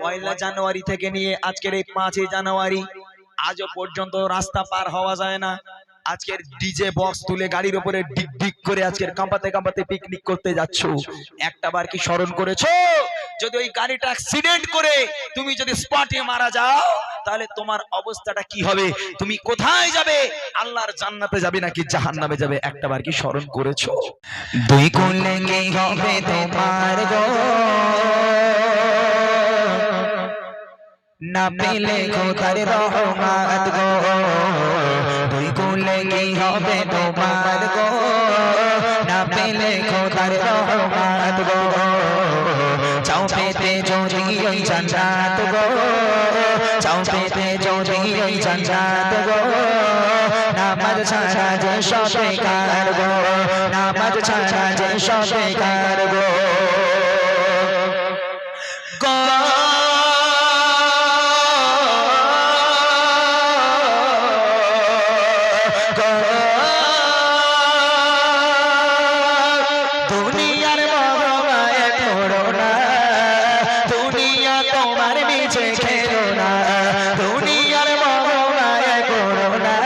পয়লা জানুয়ারি থেকে নিয়ে আজকের এই পাঁচই জানুয়ারি আজও পর্যন্ত রাস্তা পার হওয়া যায় না। আজকের ডিজে বক্স তুলে গাড়ির উপরে ডিক ডিক করে আজকের কাঁপাতে কাঁপাতে পিকনিক করতে যাচ্ছ। একটা বার কি স্মরণ করেছ? যদি ওই গাড়িটা অ্যাক্সিডেন্ট করে তুমি যদি স্পটে মারা যাও, তাহলে তোমার অবস্থাটা কি হবে? তুমি কোথায় যাবে? আল্লাহর জান্নাতে যাবে নাকি জাহান্নামে যাবে? একটা বার কি স্মরণ করেছ? দুই কুলে কি হবে তোমার গো। না পেলে খোদার রহমাত গো? দুই কুলে কি হবে তোমার গো? না পেলে খোদার রহমাত গো? চাও পেতে যদি ওই জান্নাত গো? চাও পেতে যদি ওই জান্নাত গো? নামাজ ছাড়া যে সবে কার গো? নামাজ ছাড়া যে সবে কার গো? নিচে খেলো না দুনিয়ার মহামায় পড়ো না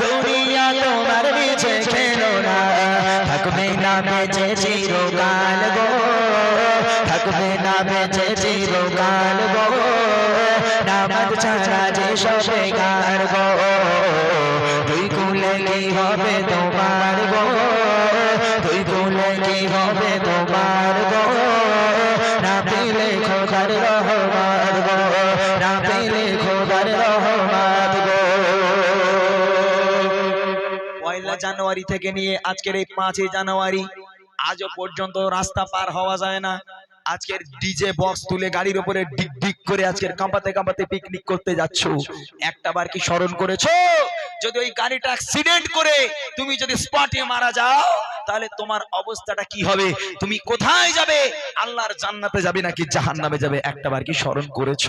দুনিয়া তোমার নিচে খেলো না থাকবে না বেঁচে চিরকাল গো। থাকবে না বেঁচে চিরকাল গো। নামাজ ছাড়া যে সবে কার গো। দুই কুলে কি হবে তোমার গো? দুই কুলে কি হবে তোমার জানুয়ারি থেকে নিয়ে আজকের এই পাঁচই জানুয়ারি আজও পর্যন্ত রাস্তা পার হওয়া যায় না। আজকের ডিজে বক্স তুলে গাড়ির উপরে ডিক ডিক করে আজকের কাঁপাতে কাঁপাতে পিকনিক করতে যাচ্ছ। একটা বার কি স্মরণ করেছ? যদি ওই গাড়িটা অ্যাক্সিডেন্ট করে তুমি যদি স্পটে মারা যাও, তাহলে তোমার অবস্থাটা কি হবে? তুমি কোথায় যাবে? আল্লাহর জান্নাতে যাবে নাকি জাহান্নামে যাবে? একটা বার কি স্মরণ করেছ?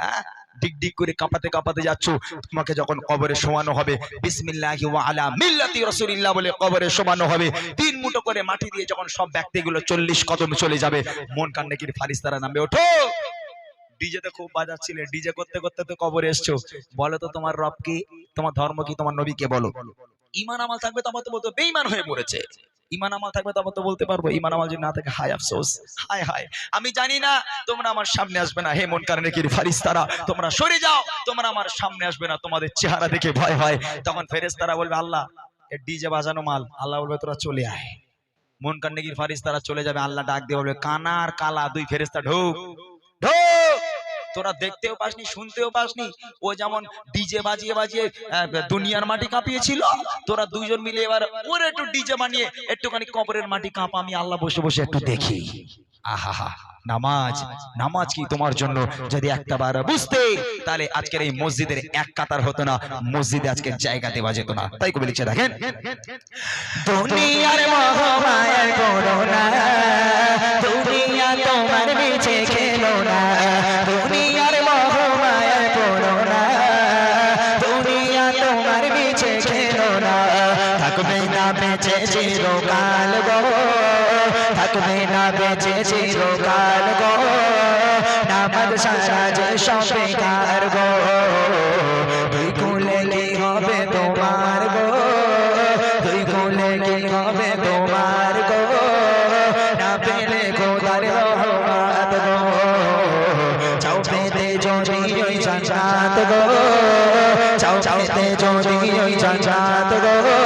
হ্যাঁ? ডিক ডিক করে কাঁপাতে কাঁপাতে যাচ্ছ, তোমাকে যখন কবরে শোয়ানো হবে, বিসমিল্লাহি আলা মিল্লাতি রাসূলিল্লাহ বলে কবরে শোয়ানো হবে, তিন মুঠো করে মাটি দিয়ে যখন সব ব্যক্তিগুলো চল্লিশ কদম চলে যাবে, মন কান্নাকির ফারিস্তারা নামবে, ওঠো! ডিজে ডিজেতে খুব বাজাচ্ছিলে, ডিজে করতে করতে তো কবরে এসছো। বলো তো তোমার রব কি, তোমার ধর্ম কি, তোমার নবী কে বলো? ইমান আমল থাকবে তোমার তো বলতো বেঈমান হয়ে পড়েছে ইমান আমল থাকবে তবে তো বলতে পারব, ইমান আমল যদি না থাকে, হায় আফসোস, হায় হায়। আমি জানি না, তোমরা আমার সামনে আসবে না। হে মন কারণে কি ফারিস্তারা? তোমরা সরে যাও, তোমরা আমার সামনে আসবে না। তোমাদের চেহারা দেখে ভয় হয়। তখন ফেরেস্তারা বলবে, আল্লাহ ডিজে বাজানো মাল। আল্লাহ বলবে, তোরা চলে আয়। মন কান্নেগির ফারিস্তারা চলে যাবে? আল্লাহ ডাক দিয়ে বলবে, কানার কালা, দুই ফেরেস্তা ঢোক। তোরা দেখতেও পাসনি, শুনতেও পাসনি? ও যেমন ডিজে বাজিয়ে বাজিয়ে দুনিয়ার মাটি কাঁপিয়েছিল, তোরা দুইজন মিলে এবার ওর একটু ডিজে বানিয়ে একটুখানি কবরের মাটি কাঁপা, আমি আল্লাহ বসে বসে একটু দেখি। আহা, নামাজ নামাজ কি তোমার জন্য? যদি একটা বার বুঝতে, তাহলে আজকের এই মসজিদের এক কাতার হতো না, মসজিদে আজকের জায়গা দেওয়া যেত না। তাই কবি লিখছে, দেখেন। দুনিয়ার মহামায় পড়ো না, দুনিয়া তোমার নিচে খেলো না। থাকবে না বেঁচে চিরকাল গো। থাকবে না বেঁচে চিরকাল গো। নামাজ সারা যে সবে কার গো। দুই কুলে কি হবে তোমার গো? দুই কুলে কি হবে তোমার গো? না পেলে খোদার রহমাত গো। চাও পেতে যদি ওই জান্নাত গো। চাও পেতে যদি ওই জান্নাত গো।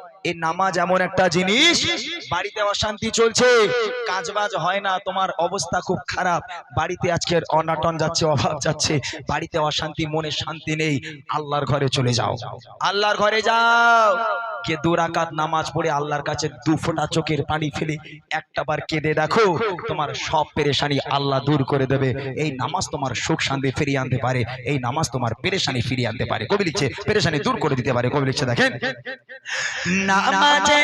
এই নামাজ এমন একটা জিনিস, বাড়িতে অশান্তি চলছে, কাজবাজ হয় না, তোমার অবস্থা খুব খারাপ। বাড়িতে আজকের অনাটন যাচ্ছে, অভাব যাচ্ছে, বাড়িতে অশান্তি, মনে শান্তি নেই, আল্লাহর ঘরে চলে যাও। আল্লাহর ঘরে যাও। গিয়ে দু রাকাত নামাজ পড়ে আল্লাহর কাছে দু ফোঁটা চোখের পানি ফেলে একটা বার কেঁদে দেখো, তোমার সব পেরেশানি আল্লাহ দূর করে দেবে। এই নামাজ তোমার সুখ শান্তি ফিরিয়ে আনতে পারে, এই নামাজ তোমার পেরেশানি ফিরিয়ে আনতে পারে। কবি লিখছে, পেরেশানি দূর করে দিতে পারে। কবি লিখছে, দেখেন। নামাজে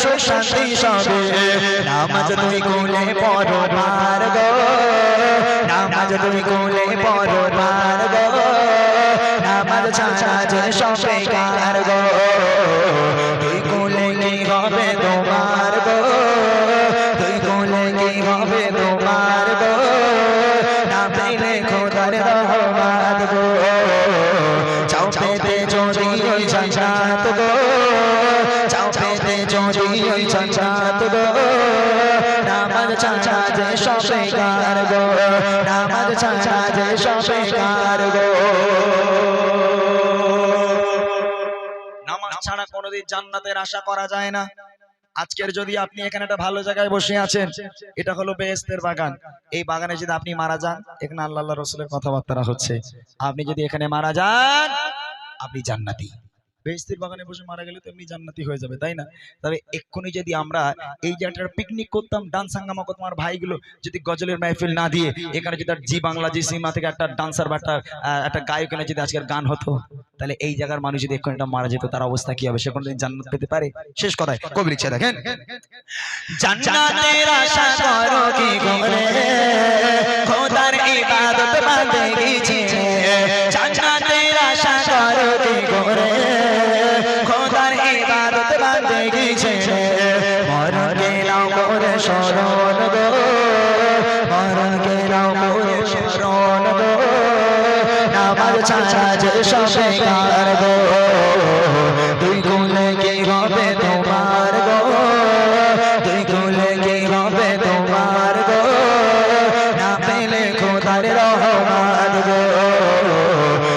সুখ শান্তি শান্তি নামাজ তুই কোলে পড়ো মার গো নামাজ তুই কোলে পড়ো মার গো নামাজ ছাড়া যে সব বেকার গো তুই কোলে কি হবে তোমার গো তুই কোলে কি হবে তোমার গো না পেলে খোদার রহমান গো চাও পেতে যদি ওই সংসাত গো চাও পেতে যদি ওই সংসাত গো ছাড়া যে নামাজ ছাড়া যে কোনোদিন জান্নাতের আশা করা যায় না। আজকের যদি আপনি এখানে একটা ভালো জায়গায় বসে আছেন, এটা হলো বেহেস্তের বাগান। এই বাগানে যদি আপনি মারা যান, এখানে আল্লাহ রসুলের কথাবার্তা হচ্ছে, আপনি যদি এখানে মারা যান, আপনি জান্নাতি। বেহেস্তের বাগানে বসে মারা গেলে তো এমনি জান্নাতি হয়ে যাবে, তাই না? তবে এক্ষুনি যদি আমরা এই একটা পিকনিক করতাম ডান্স হাঙ্গামা করতাম আমার ভাইগুলো, যদি গজলের মাহফিল না দিয়ে, এখানে যদি জি বাংলা, জি সিনেমা থেকে একটা ডান্সার বা একটা একটা গায়ক এনে যদি আজকের গান হতো, তাহলে এই জায়গার মানুষ যদি এক্ষুনি মারা যেত, তার অবস্থা কি হবে? সে কোনোদিন জান্নাত পেতে পারে? শেষ কথায়, কবি লিখছে, দেখেন। জান্নাতের আশা নামাজ ছাড়া যে সব বেকার গো দুই গুলে কি হবে তোমার গো? দুই গুলে কি হবে তোমার গো? না পেলে খোদার রহমান গো।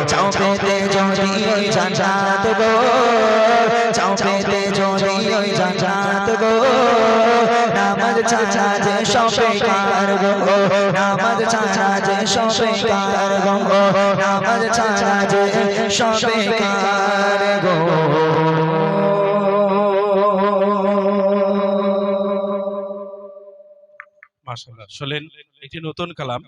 চাও পেতে যদি ওই জান্নাত গো। চাও পেতে যদি ওই জান্নাত গো। নামাজ ছাড়া যে সব বেকার নামাজ ছাড়া যে সব বেকার নামাজ ছাড়া যে সব বেকার মাশাআল্লাহ শুনলেন একটি নতুন কালাম